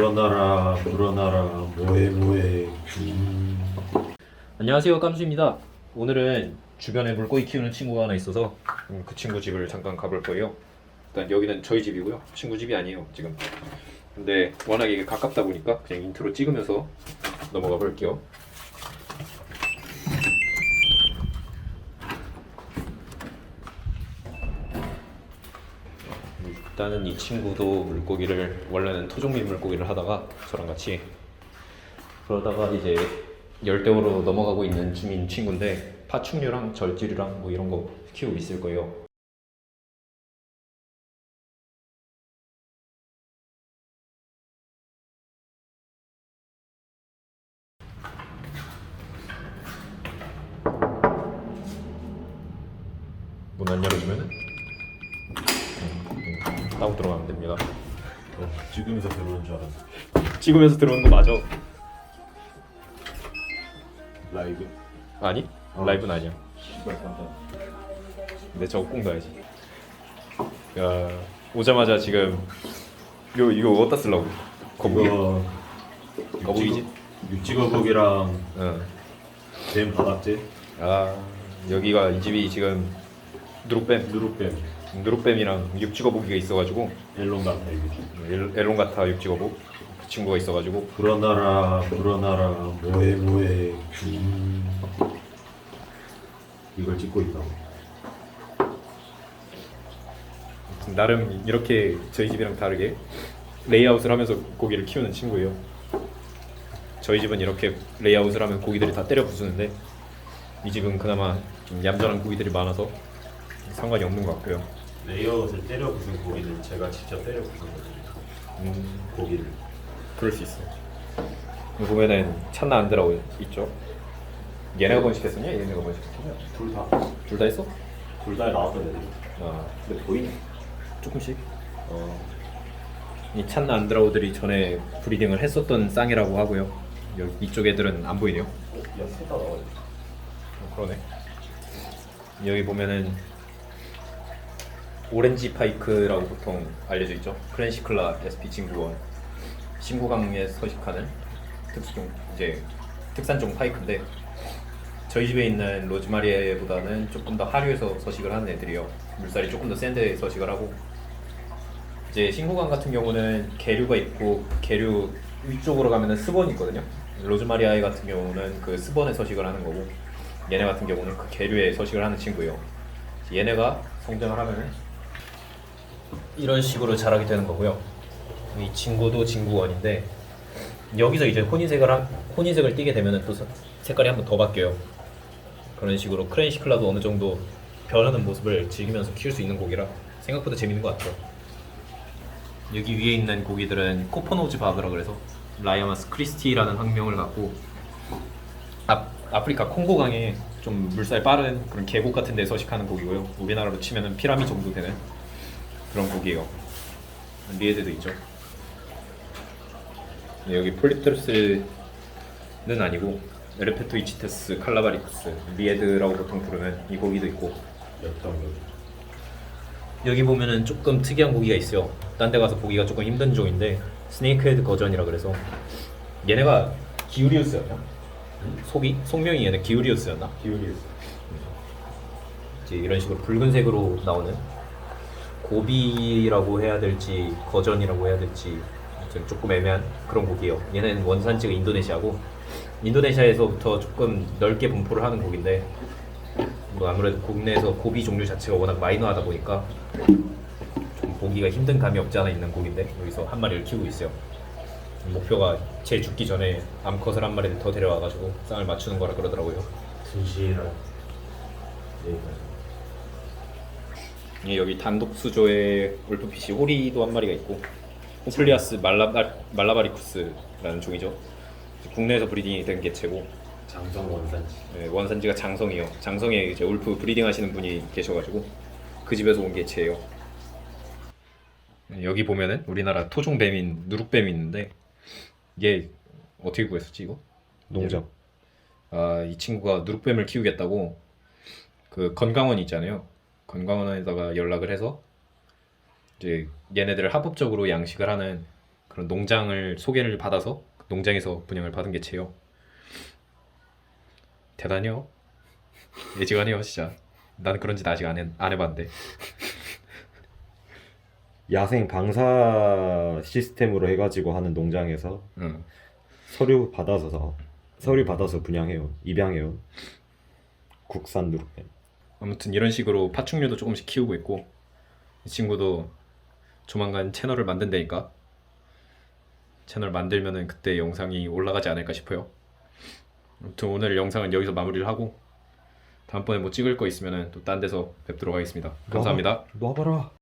불어나라 불어나라 뭐해 뭐해. 음. 안녕하세요 깜수입니다. 오늘은 주변에 물고기 키우는 친구가 하나 있어서 음, 그 친구 집을 잠깐 가볼 거예요. 일단 여기는 저희 집이고요. 친구 집이 아니에요 지금. 근데 워낙에 가깝다 보니까 그냥 인트로 찍으면서 넘어가 볼게요 일단은 이 친구도 물고기를 원래는 토종민 물고기를 하다가 저랑 같이 그러다가 이제 열대어로 넘어가고 있는 주민 친구인데 파충류랑 절지류랑 뭐 이런 거 키우고 있을 거예요. 문 안 열어주면은 음, 따고 들어가면 됩니다. 어, 지금에서 들어오는 줄 알았어 찍으면서 들어오는 거 맞아? 라이브 아니? 어. 라이브는 아니야. 씨발 깜짝 근데 저거 꼭 넣어야지. 야 오자마자 지금 이거 이거 어디다 쓰려고? 거북이? 이거 거북이지? 육지거북이랑 응. 뱀 바닥재 아 여기가 이 집이 지금 누룩뱀, 누룩뱀 누룩뱀이랑 육지거북이가 있어가지고 엘론가타 엘- 엘론가타 육지거북 그 친구가 있어가지고 불어나라 불어나라 뭐해 뭐해 음. 이걸 찍고 있다고 나름 이렇게 저희 집이랑 다르게 레이아웃을 하면서 고기를 키우는 친구예요. 저희 집은 이렇게 레이아웃을 하면 고기들이 다 때려 부수는데 이 집은 그나마 좀 얌전한 고기들이 많아서 상관이 없는 것 같고요. 레이아웃을 때려 부순 고기를 제가 직접 때려 부순 거거든요 음, 고기를 그럴 수 있어. 보면은 찬나 안드라고 있죠. 얘네가 번식했었냐? 얘네가 번식했었냐? 둘 다둘 둘다 했어? 다 나왔던 애들 아, 근데 보이네. 조금씩. 어, 이 찬나 안드라우들이 전에 브리딩을 했었던 쌍이라고 하고요. 여기 이쪽 애들은 안 보이네요. 야 셋다 나와요 어, 그러네. 여기 보면은 오렌지 파이크라고 보통 알려져 있죠. 크렌시클라 SP 진구원 신구강에 서식하는 특수종 이제 특산종 파이크인데 저희 집에 있는 로즈마리에보다는 조금 더 하류에서 서식을 하는 애들이요. 물살이 조금 더 센데 서식을 하고 이제 신구강 같은 경우는 계류가 있고 계류 위쪽으로 가면은 스본이 있거든요. 로즈마리아이 같은 경우는 그 스본에 서식을 하는 거고 얘네 같은 경우는 그 계류에 서식을 하는 친구예요. 얘네가 성장을 하면은 이런 식으로 자라게 되는 거고요. 이 친구도 친구원인데 여기서 이제 혼인색을 하, 혼인색을 띠게 되면은 또 서- 색깔이 한 번 더 바뀌어요. 그런 식으로 크렌시클라도 어느 정도 변하는 모습을 즐기면서 키울 수 있는 고기라 생각보다 재밌는 것 같아요. 여기 위에 있는 고기들은 코퍼노즈 바그라 그래서 라이아마스 크리스티라는 학명을 갖고 앞, 아프리카 콩고강에 좀 물살 빠른 그런 계곡 같은 데 서식하는 고기고요. 우리나라로 치면은 피라미 정도 되는 그런 고기예요. 리에드도 있죠. 네, 여기 폴리트루스는 아니고 에르페토 이치테스 칼라바리쿠스 리에드라고 보통 부르는 이 고기도 있고 여기 보면은 조금 특이한 고기가 있어요. 딴 데 가서 보기가 조금 힘든 종인데 스네이크헤드 거전이라 그래서 얘네가 기우리우스였나? 속이 속명이 얘네 기우리우스였나? 기울이 이제 이런 식으로 붉은색으로 나오는 고비라고 해야 될지 거전이라고 해야 될지 조금 애매한 그런 고기예요. 얘는 원산지가 인도네시아고 인도네시아에서부터 조금 넓게 분포를 하는 고기인데 뭐 아무래도 국내에서 고비 종류 자체가 워낙 마이너하다 보니까 좀 보기가 힘든 감이 없지 않아 있는 고기인데 여기서 한 마리를 키우고 있어요. 목표가 제 죽기 전에 암컷을 한 마리를 더 데려와가지고 쌍을 맞추는 거라 그러더라고요. 진실한 얘기까지 예, 여기 단독 수조에 울프피시 호리도 한 마리가 있고 호플리아스 말라, 말라바리쿠스라는 종이죠. 국내에서 브리딩이 된 개체고 장성 원산지 예, 원산지가 장성이요. 장성에 이제 울프 브리딩 하시는 분이 계셔가지고 그 집에서 온 개체예요. 예, 여기 보면은 우리나라 토종 뱀인 누룩뱀이 있는데 이게 어떻게 구했었지 이거? 농장 아, 이 친구가 누룩뱀을 키우겠다고 그 건강원 있잖아요. 건강원에다가 연락을 해서 이제 얘네들을 합법적으로 양식을 하는 그런 농장을 소개를 받아서 농장에서 분양을 받은 게 제요. 대단해요. 예지간해요 진짜. 나는 그런 짓 아직 안, 해, 안 해봤는데. 야생 방사 시스템으로 해가지고 하는 농장에서 응. 서류 받아서 서류 받아서 분양해요. 입양해요. 국산 누룩뱀. 아무튼 이런 식으로 파충류도 조금씩 키우고 있고 이 친구도 조만간 채널을 만든다니까 채널 만들면은 그때 영상이 올라가지 않을까 싶어요. 아무튼 오늘 영상은 여기서 마무리를 하고 다음번에 뭐 찍을 거 있으면은 또 딴 데서 뵙도록 하겠습니다. 감사합니다. 놔봐라.